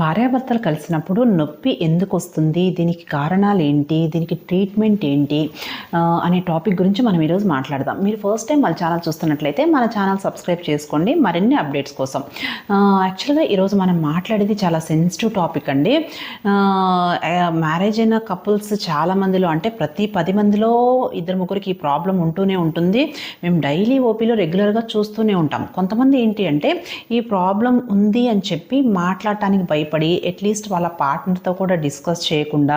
భార్యాభర్తలు కలిసినప్పుడు నొప్పి ఎందుకు వస్తుంది? దీనికి కారణాలు ఏంటి? దీనికి ట్రీట్మెంట్ ఏంటి? అనే టాపిక్ గురించి మనం ఈరోజు మాట్లాడదాం. మీరు ఫస్ట్ టైం మన ఛానల్ చూస్తున్నట్లయితే మన ఛానల్ సబ్స్క్రైబ్ చేసుకోండి. మరిన్ని అప్డేట్స్ కోసం. యాక్చువల్గా ఈరోజు మనం మాట్లాడేది చాలా సెన్సిటివ్ టాపిక్ అండి. మ్యారేజ్ అయిన కపుల్స్ చాలా మందిలో అంటే ప్రతి పది మందిలో ఇద్దరు ముగ్గురికి ఈ ప్రాబ్లం ఉంటూనే ఉంటుంది. మేము డైలీ ఓపీలో రెగ్యులర్గా చూస్తూనే ఉంటాం. కొంతమంది ఏంటి అంటే ఈ ప్రాబ్లం ఉంది అని చెప్పి మాట్లాడటానికి భయపడి అట్లీస్ట్ వాళ్ళ పార్ట్నర్తో కూడా డిస్కస్ చేయకుండా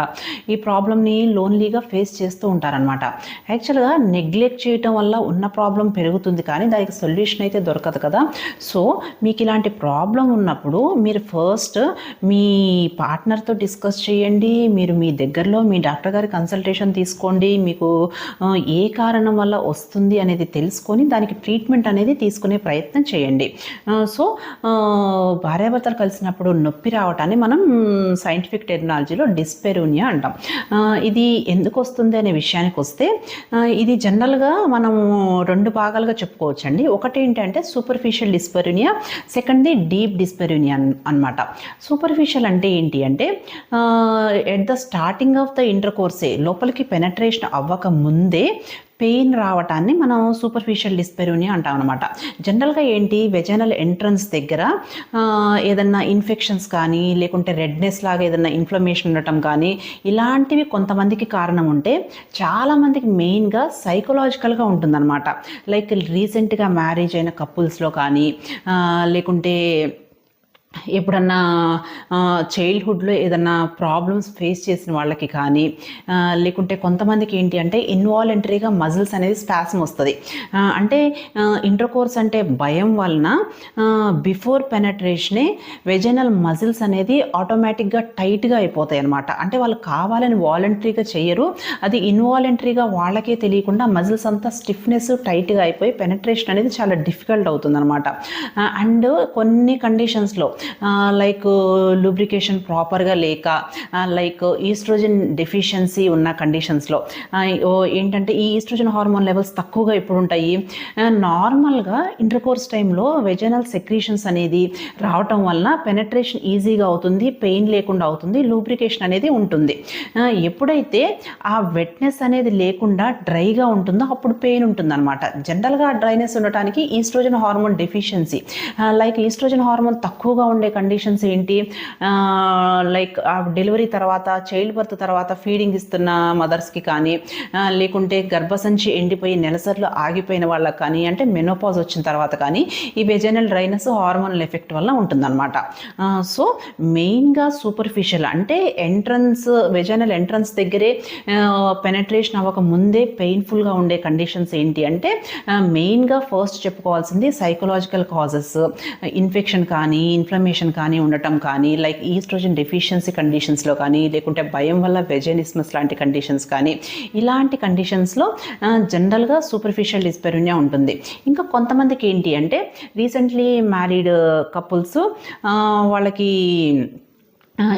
ఈ ప్రాబ్లమ్ని లోన్లీగా ఫేస్ చేస్తూ ఉంటారనమాట యాక్చువల్గా నెగ్లెక్ట్ చేయటం వల్ల ఉన్న ప్రాబ్లం పెరుగుతుంది కానీ దానికి సొల్యూషన్ అయితే దొరకదు కదా. సో మీకు ఇలాంటి ప్రాబ్లం ఉన్నప్పుడు మీరు ఫస్ట్ మీ పార్ట్నర్తో డిస్కస్ చేయండి మీరు మీ దగ్గరలో మీ డాక్టర్ గారి కన్సల్టేషన్ తీసుకోండి మీకు ఏ కారణం వల్ల వస్తుంది అనేది తెలుసుకొని దానికి ట్రీట్మెంట్ అనేది తీసుకునే ప్రయత్నం చేయండి. సో భార్యాభర్తలు కలిసినప్పుడు నొప్పి రావటాన్ని మనం సైంటిఫిక్ టెక్నాలజీలో డిస్పెరూనియా అంటాం. ఇది ఎందుకు వస్తుంది అనే విషయానికి వస్తే ఇది జనరల్గా మనం రెండు భాగాలుగా చెప్పుకోవచ్చు అండి ఒకటి ఏంటంటే సూపర్ఫిషియల్ డిస్పెరూనియా సెకండ్ది డీప్ డిస్పెరూనియా అనమాట సూపర్ఫిషియల్ అంటే ఏంటి అంటే at the starting of the inter కోర్సే లోపలికి పెనట్రేషన్ అవ్వక ముందే పెయిన్ రావటాన్ని మనం సూపర్ఫిషియల్ డిస్పెరూనియా అంటాం అనమాట జనరల్గా ఏంటి వెజనల్ ఎంట్రన్స్ దగ్గర ఏదన్నా ఇన్ఫెక్షన్స్ కానీ లేకుంటే రెడ్నెస్ లాగా ఏదన్నా ఇన్ఫ్లమేషన్ ఉండటం కానీ ఇలాంటివి కొంతమందికి కారణం ఉంటే చాలామందికి మెయిన్గా సైకలాజికల్గా ఉంటుందన్నమాట. లైక్ రీసెంట్గా మ్యారేజ్ అయిన కపుల్స్లో కానీ లేకుంటే ఎప్పుడన్నా చైల్డ్హుడ్లో ఏదన్నా ప్రాబ్లమ్స్ ఫేస్ చేసిన వాళ్ళకి కానీ లేకుంటే కొంతమందికి ఏంటి అంటే ఇన్వాలంటరీగా మజిల్స్ అనేది స్పాస్మ్ వస్తుంది. అంటే ఇంటర్కోర్స్ అంటే భయం వలన బిఫోర్ పెనట్రేషనే వెజనల్ మజిల్స్ అనేది ఆటోమేటిక్గా టైట్గా అయిపోతాయి అనమాట అంటే వాళ్ళు కావాలని వాలంటరీగా చేయరు అది ఇన్వాలంటరీగా వాళ్ళకే తెలియకుండా మజిల్స్ అంతా స్టిఫ్నెస్ టైట్గా అయిపోయి పెనట్రేషన్ అనేది చాలా డిఫికల్ట్ అవుతుంది అనమాట అండ్ కొన్ని కండిషన్స్లో లైక్ లూబ్రికేషన్ ప్రాపర్గా లేక లైక్ ఈస్ట్రోజన్ డెఫిషియన్సీ ఉన్న కండిషన్స్లో ఏంటంటే ఈ ఈస్ట్రోజన్ హార్మోన్ లెవెల్స్ తక్కువగా ఎప్పుడు ఉంటాయి. నార్మల్గా ఇంటర్కోర్స్ టైంలో వెజనల్ సెక్రీషన్స్ అనేది రావటం వలన పెనట్రేషన్ ఈజీగా అవుతుంది పెయిన్ లేకుండా అవుతుంది లూబ్రికేషన్ అనేది ఉంటుంది. ఎప్పుడైతే ఆ వెట్నెస్ అనేది లేకుండా డ్రైగా ఉంటుందో అప్పుడు పెయిన్ ఉంటుంది అనమాట జనరల్గా డ్రైనెస్ ఉండటానికి oestrogen hormone deficiency like oestrogen hormone తక్కువగా ఉండే కండిషన్స్ ఏంటి? లైక్ ఆ డెలివరీ తర్వాత చైల్డ్ బర్త్ తర్వాత ఫీడింగ్ ఇస్తున్న మదర్స్కి కానీ లేకుంటే గర్భసంచి ఎండిపోయి నెలసర్లు ఆగిపోయిన వాళ్ళకి కానీ అంటే మెనోపాజ్ వచ్చిన తర్వాత కానీ ఈ వెజనల్ డ్రైనెస్ హార్మోనల్ ఎఫెక్ట్ వల్ల ఉంటుందన్నమాట. సో మెయిన్గా సూపర్ఫిషియల్ అంటే ఎంట్రన్స్ వెజనల్ ఎంట్రన్స్ దగ్గరే పెనట్రేషన్ అవ్వక ముందే పెయిన్ఫుల్గా ఉండే కండిషన్స్ ఏంటి అంటే మెయిన్గా ఫస్ట్ చెప్పుకోవాల్సింది సైకలాజికల్ కాజెస్ ఇన్ఫెక్షన్ కానీ ఇన్ఫ్లమేషన్ కానీ ఉండటం కానీ లైక్ ఈస్ట్రోజన్ డెఫిషియన్సీ కండిషన్స్లో కానీ లేకుంటే భయం వల్ల వెజనిస్మస్ లాంటి కండిషన్స్ కానీ ఇలాంటి కండిషన్స్లో జనరల్గా సూపర్ఫిషియల్ డిస్పెరునియా ఉంటుంది. ఇంకా కొంతమందికి ఏంటి అంటే రీసెంట్లీ మ్యారీడ్ కపుల్స్ వాళ్ళకి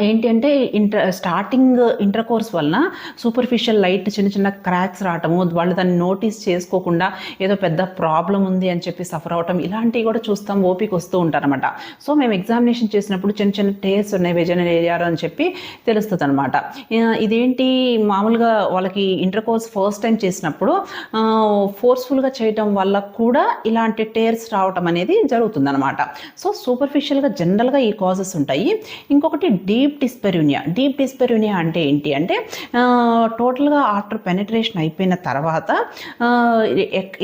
ఏంటి అంటే ఇంటర్ స్టార్టింగ్ ఇంటర్ కోర్స్ వలన సూపర్ఫిషియల్ లైట్ చిన్న చిన్న క్రాక్స్ రావటము వాళ్ళు దాన్ని నోటీస్ చేసుకోకుండా ఏదో పెద్ద ప్రాబ్లం ఉంది అని చెప్పి సఫర్ అవటం ఇలాంటివి కూడా చూస్తాం ఓపిక వస్తూ ఉంటారనమాట సో మేము ఎగ్జామినేషన్ చేసినప్పుడు చిన్న చిన్న టేస్ట్ ఉన్నాయి వెజనల్ ఏరియాలో అని చెప్పి తెలుస్తుంది అనమాట ఇదేంటి మామూలుగా వాళ్ళకి ఇంటర్ కోర్స్ ఫస్ట్ టైం చేసినప్పుడు ఫోర్స్ఫుల్గా చేయటం వల్ల కూడా ఇలాంటి టేర్స్ రావటం అనేది జరుగుతుందన్నమాట. సో సూపర్ఫిషియల్గా జనరల్గా ఈ కాజెస్ ఉంటాయి. ఇంకొకటి డీప్ డిస్పెరునియా. డీప్ డిస్పెరునియా అంటే ఏంటి? అంటే టోటల్గా ఆఫ్టర్ పెనిట్రేషన్ అయిపోయిన తర్వాత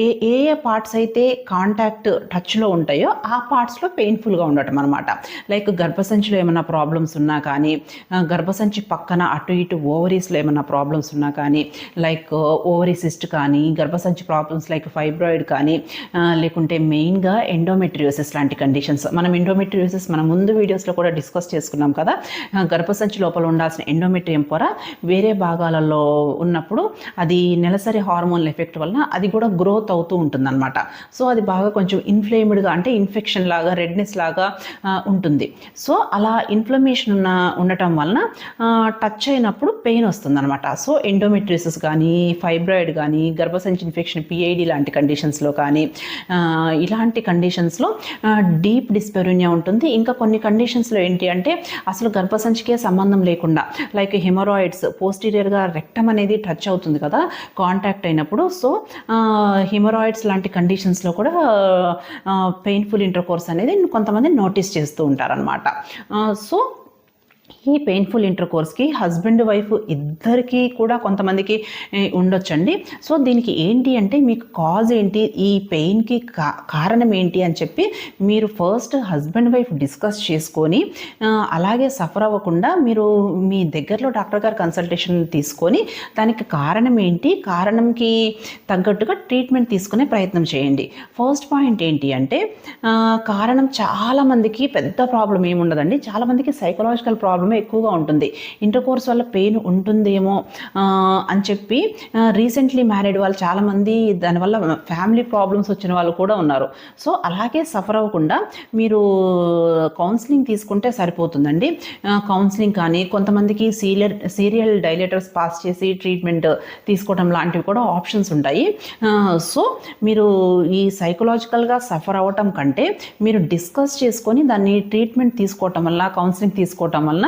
ఏ ఏ పార్ట్స్ అయితే కాంటాక్ట్ టచ్లో ఉంటాయో ఆ పార్ట్స్లో పెయిన్ఫుల్గా ఉండటం అనమాట లైక్ గర్భసంచిలో ఏమైనా ప్రాబ్లమ్స్ ఉన్నా కానీ గర్భసంచి పక్కన అటు ఇటు ఓవరీస్లో ఏమైనా ప్రాబ్లమ్స్ ఉన్నా కానీ లైక్ ఓవరీసిస్ట్ కానీ గర్భసంచి ప్రాబ్లమ్స్ లైక్ ఫైబ్రాయిడ్ కానీ లేకుంటే మెయిన్గా ఎండోమెట్రియోసిస్ లాంటి కండిషన్స్. మనం ఎండోమెట్రియోసిస్ మన ముందు వీడియోస్లో కూడా డిస్కస్ చేసుకున్నాం కదా గర్భసంచి లోపల ఉండాల్సిన ఎండోమెట్రియం పొర వేరే భాగాలలో ఉన్నప్పుడు అది నెలసరి హార్మోన్ల ఎఫెక్ట్ వలన అది కూడా గ్రోత్ అవుతూ ఉంటుందన్నమాట. సో అది బాగా కొంచెం ఇన్ఫ్లేమ్డ్గా అంటే ఇన్ఫెక్షన్ లాగా రెడ్నెస్ లాగా ఉంటుంది. సో అలా ఇన్ఫ్లమేషన్ ఉన్న ఉండటం వలన టచ్ అయినప్పుడు పెయిన్ వస్తుందన్నమాట. సో ఎండోమెట్రిసిస్ కానీ ఫైబ్రాయిడ్ కానీ గర్భసంచి ఇన్ఫెక్షన్ పిఐడి లాంటి కండిషన్స్లో కానీ ఇలాంటి కండిషన్స్లో డీప్ డిస్పెరునియా ఉంటుంది. ఇంకా కొన్ని కండిషన్స్లో ఏంటి అంటే అసలు గర్భసంచికే సంబంధం లేకుండా లైక్ హిమరాయిడ్స్ పోస్టీరియర్గా రెక్టమ్ అనేది టచ్ అవుతుంది కదా కాంటాక్ట్ అయినప్పుడు. సో హిమరాయిడ్స్ లాంటి కండిషన్స్లో కూడా పెయిన్ఫుల్ ఇంటర్కోర్స్ అనేది కొంతమంది నోటీస్ చేస్తూ ఉంటారనమాట సో ఈ పెయిన్ఫుల్ ఇంటర్ కోర్స్కి హస్బెండ్ వైఫ్ ఇద్దరికీ కూడా కొంతమందికి ఉండొచ్చండి. సో దీనికి ఏంటి అంటే మీకు కాజ్ ఏంటి? ఈ పెయిన్కి కా కారణం ఏంటి అని చెప్పి మీరు ఫస్ట్ హస్బెండ్ వైఫ్ డిస్కస్ చేసుకొని అలాగే సఫర్ అవ్వకుండా మీరు మీ దగ్గరలో డాక్టర్ గారు కన్సల్టేషన్ తీసుకొని దానికి కారణం ఏంటి? కారణంకి తగ్గట్టుగా ట్రీట్మెంట్ తీసుకునే ప్రయత్నం చేయండి. ఫస్ట్ పాయింట్ ఏంటి అంటే కారణం చాలామందికి పెద్ద ప్రాబ్లం ఏముండదండి. చాలామందికి సైకలాజికల్ ప్రాబ్లమే ఎక్కువగా ఉంటుంది. ఇంటర్ కోర్స్ వల్ల పెయిన్ ఉంటుందేమో అని చెప్పి రీసెంట్లీ మ్యారీడ్ వాళ్ళు చాలామంది దానివల్ల ఫ్యామిలీ ప్రాబ్లమ్స్ వచ్చిన వాళ్ళు కూడా ఉన్నారు. సో అలాగే సఫర్ అవ్వకుండా మీరు కౌన్సిలింగ్ తీసుకుంటే సరిపోతుందండి. కౌన్సిలింగ్ కానీ కొంతమందికి సీరియల్ సీరియల్ డైలేటర్స్ పాస్ చేసి ట్రీట్మెంట్ తీసుకోవడం లాంటివి కూడా ఆప్షన్స్ ఉంటాయి. సో మీరు ఈ సైకలాజికల్గా సఫర్ అవ్వటం కంటే మీరు డిస్కస్ చేసుకొని దాన్ని ట్రీట్మెంట్ తీసుకోవటం వల్ల కౌన్సిలింగ్ తీసుకోవటం వలన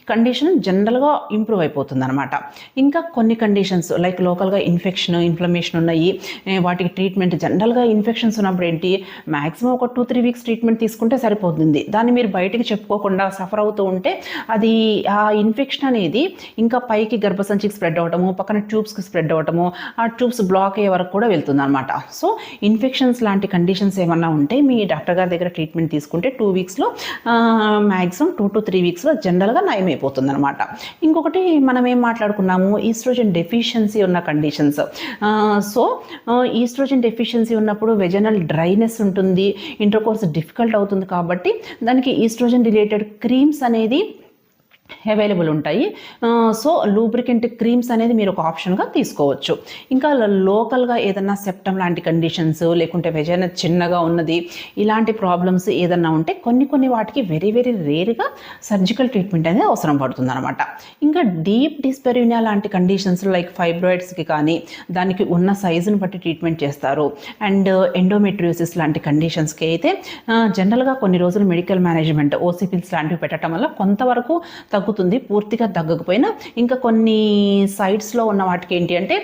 కండిషన్ జనరల్గా ఇంప్రూవ్ అయిపోతుంది అనమాట ఇంకా కొన్ని కండిషన్స్ లైక్ లోకల్గా ఇన్ఫెక్షన్ ఇన్ఫ్లమేషన్ ఉన్నాయి. వాటికి ట్రీట్మెంట్ జనరల్గా ఇన్ఫెక్షన్స్ ఉన్నప్పుడు ఏంటి? మ్యాక్సిమం ఒక టూ త్రీ వీక్స్ ట్రీట్మెంట్ తీసుకుంటే సరిపోతుంది. దాన్ని మీరు బయటికి చెప్పుకోకుండా సఫర్ అవుతూ ఉంటే అది ఆ ఇన్ఫెక్షన్ అనేది ఇంకా పైకి గర్భసంచికి స్ప్రెడ్ అవ్వటము పక్కన ట్యూబ్స్కి స్ప్రెడ్ అవ్వటము ఆ ట్యూబ్స్ బ్లాక్ అయ్యే వరకు కూడా వెళ్తుంది అనమాట సో ఇన్ఫెక్షన్స్ లాంటి కండిషన్స్ ఏమన్నా ఉంటే మీ డాక్టర్ గారి దగ్గర ట్రీట్మెంట్ తీసుకుంటే టూ వీక్స్లో మ్యాక్సిమం టూ టు త్రీ వీక్స్లో జనరల్గా నయమైపోతుంది అయిపోతుందనమాట ఇంకొకటి మనం ఏం మాట్లాడుకున్నాము? ఈస్ట్రోజన్ డెఫిషియన్సీ ఉన్న కండిషన్స్. సో ఈస్ట్రోజన్ డెఫిషియన్సీ ఉన్నప్పుడు వెజనల్ డ్రైనెస్ ఉంటుంది ఇంటర్కోర్స్ డిఫికల్ట్ అవుతుంది కాబట్టి దానికి ఈస్ట్రోజన్ రిలేటెడ్ క్రీమ్స్ అనేది అవైలబుల్ ఉంటాయి. సో లూబ్రికెంట్ క్రీమ్స్ అనేది మీరు ఒక ఆప్షన్గా తీసుకోవచ్చు. ఇంకా లోకల్గా ఏదన్నా సెప్టమ్ లాంటి కండిషన్స్ లేకుంటే వెజైన చిన్నగా ఉన్నది ఇలాంటి ప్రాబ్లమ్స్ ఏదన్నా ఉంటే కొన్ని కొన్ని వాటికి వెరీ వెరీ రేర్గా సర్జికల్ ట్రీట్మెంట్ అనేది అవసరం పడుతుంది అనమాట ఇంకా డీప్ డిస్పెరినియా లాంటి కండిషన్స్ లైక్ ఫైబ్రాయిడ్స్కి కానీ దానికి ఉన్న సైజుని బట్టి ట్రీట్మెంట్ చేస్తారు. అండ్ ఎండోమెట్రియోసిస్ uh, లాంటి కండిషన్స్కి అయితే జనరల్గా కొన్ని రోజులు మెడికల్ మేనేజ్మెంట్ ఓసీపిల్స్ లాంటివి పెట్టడం వల్ల కొంతవరకు తగ్గు తగ్గుతుంది పూర్తిగా తగ్గకపోయినా ఇంకా కొన్ని సైడ్స్లో ఉన్న వాటికి ఏంటి అంటే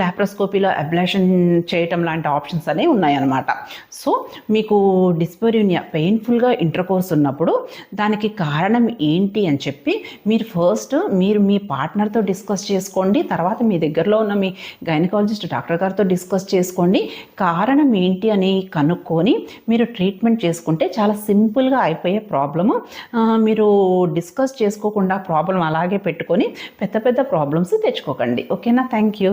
ల్యాప్రోస్కోపీలో అబ్లేషన్ చేయటం లాంటి ఆప్షన్స్ అనేవి ఉన్నాయన్నమాట. సో మీకు డిస్పెరినియా పెయిన్ఫుల్గా ఇంటర్కోర్స్ ఉన్నప్పుడు దానికి కారణం ఏంటి అని చెప్పి మీరు ఫస్ట్ మీరు మీ పార్ట్నర్తో డిస్కస్ చేసుకోండి తర్వాత మీ దగ్గరలో ఉన్న మీ గైనకాలజిస్ట్ డాక్టర్ గారితో డిస్కస్ చేసుకోండి. కారణం ఏంటి అని కనుక్కొని మీరు ట్రీట్మెంట్ చేసుకుంటే చాలా సింపుల్గా అయిపోయే ప్రాబ్లము మీరు డిస్కస్ చేసుకోకుండా ప్రాబ్లం అలాగే పెట్టుకొని పెద్ద పెద్ద ప్రాబ్లమ్స్ తెచ్చుకోకండి. ఓకేనా థ్యాంక్ యూ